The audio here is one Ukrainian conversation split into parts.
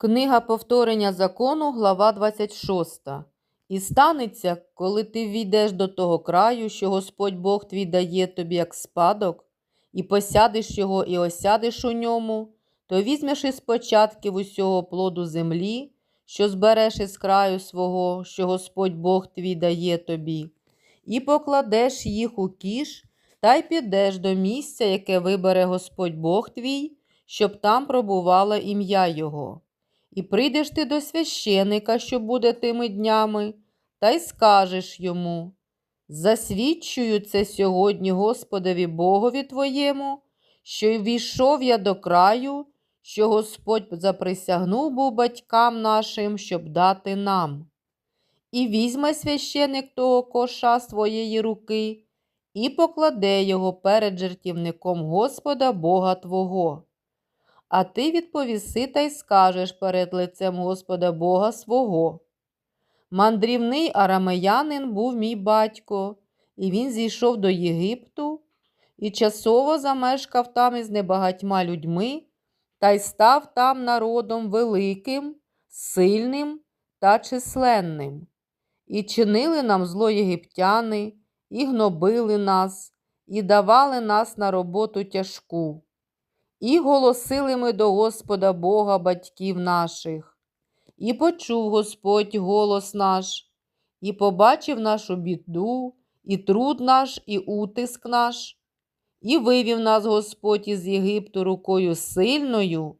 Книга повторення закону, глава 26. І станеться, коли ти війдеш до того краю, що Господь Бог твій дає тобі як спадок, і посядеш його, і осядеш у ньому, то візьмеш із початків усього плоду землі, що збереш із краю свого, що Господь Бог твій дає тобі, і покладеш їх у кіш, та й підеш до місця, яке вибере Господь Бог твій, щоб там пробувало ім'я Його. І прийдеш ти до священика, що буде тими днями, та й скажеш йому: Засвідчую це сьогодні Господові Богові твоєму, що війшов я до краю, що Господь заприсягнув був батькам нашим, щоб дати нам. І візьме священик того коша своєї руки і покладе його перед жертівником Господа Бога Твого. А ти відповіси та й скажеш перед лицем Господа Бога свого. Мандрівний арамеянин був мій батько, і він зійшов до Єгипту і часово замешкав там із небагатьма людьми, та й став там народом великим, сильним та численним. І чинили нам зло єгиптяни, і гнобили нас, і давали нас на роботу тяжку. І голосили ми до Господа Бога батьків наших. І почув Господь голос наш, і побачив нашу біду, і труд наш, і утиск наш, і вивів нас Господь із Єгипту рукою сильною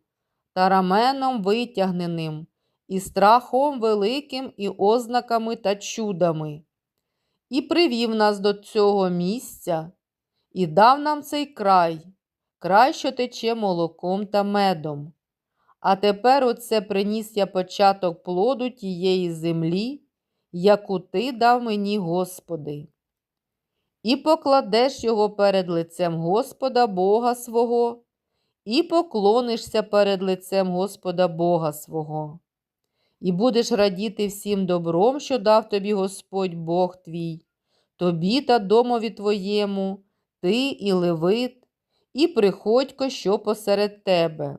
та раменом витягненим, і страхом великим, і ознаками та чудами, і привів нас до цього місця, і дав нам цей край край, що тече молоком та медом. А тепер оце приніс я початок плоду тієї землі, яку ти дав мені, Господи. І покладеш його перед лицем Господа Бога свого, і поклонишся перед лицем Господа Бога свого, і будеш радіти всім добром, що дав тобі Господь Бог твій, тобі та домові твоєму, ти і левит, і приходько, що посеред тебе.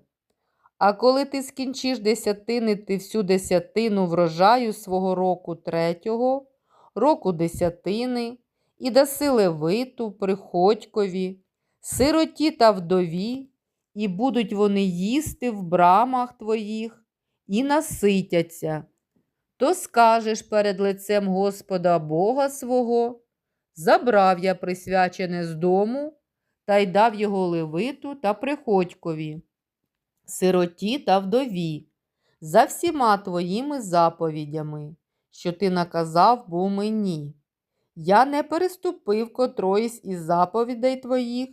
А коли ти скінчиш десятинити всю десятину врожаю свого року третього, року десятини, і даси левиту, приходькові, сироті та вдові, і будуть вони їсти в брамах твоїх і наситяться, то скажеш перед лицем Господа Бога свого, забрав я присвячене з дому та й дав його левиту та приходькові, сироті та вдові, за всіма твоїми заповідями, що ти наказав був мені. Я не переступив котроїсь із заповідей твоїх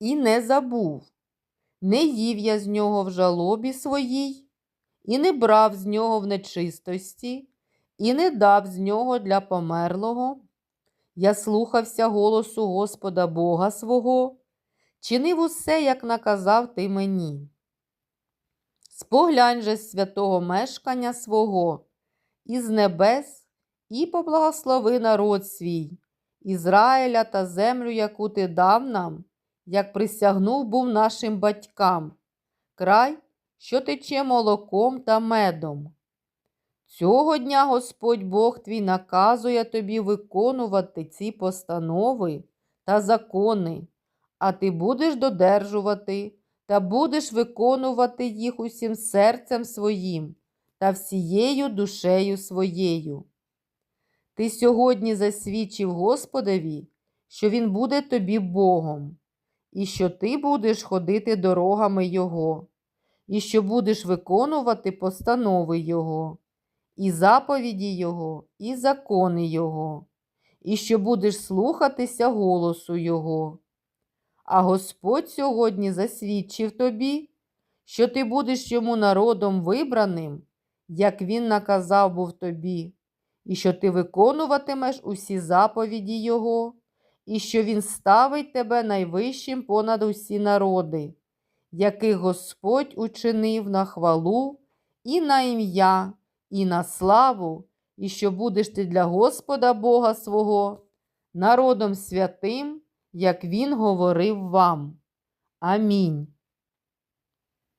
і не забув. Не їв я з нього в жалобі своїй, і не брав з нього в нечистості, і не дав з нього для померлого. Я слухався голосу Господа Бога свого, чинив усе, як наказав ти мені. Споглянь же з святого мешкання свого, із небес, і поблагослови народ свій, Ізраїля та землю, яку ти дав нам, як присягнув був нашим батькам, край, що тече молоком та медом. Цього дня Господь Бог твій наказує тобі виконувати ці постанови та закони, а ти будеш додержувати та будеш виконувати їх усім серцем своїм та всією душею своєю. Ти сьогодні засвідчив Господові, що Він буде тобі Богом, і що ти будеш ходити дорогами Його, і що будеш виконувати постанови Його, і заповіді Його, і закони Його, і що будеш слухатися голосу Його. А Господь сьогодні засвідчив тобі, що ти будеш йому народом вибраним, як він наказав був тобі, і що ти виконуватимеш усі заповіді Його, і що Він ставить тебе найвищим понад усі народи, яких Господь учинив на хвалу і на ім'я, і на славу, і що будеш ти для Господа Бога свого, народом святим як він говорив вам. Амінь.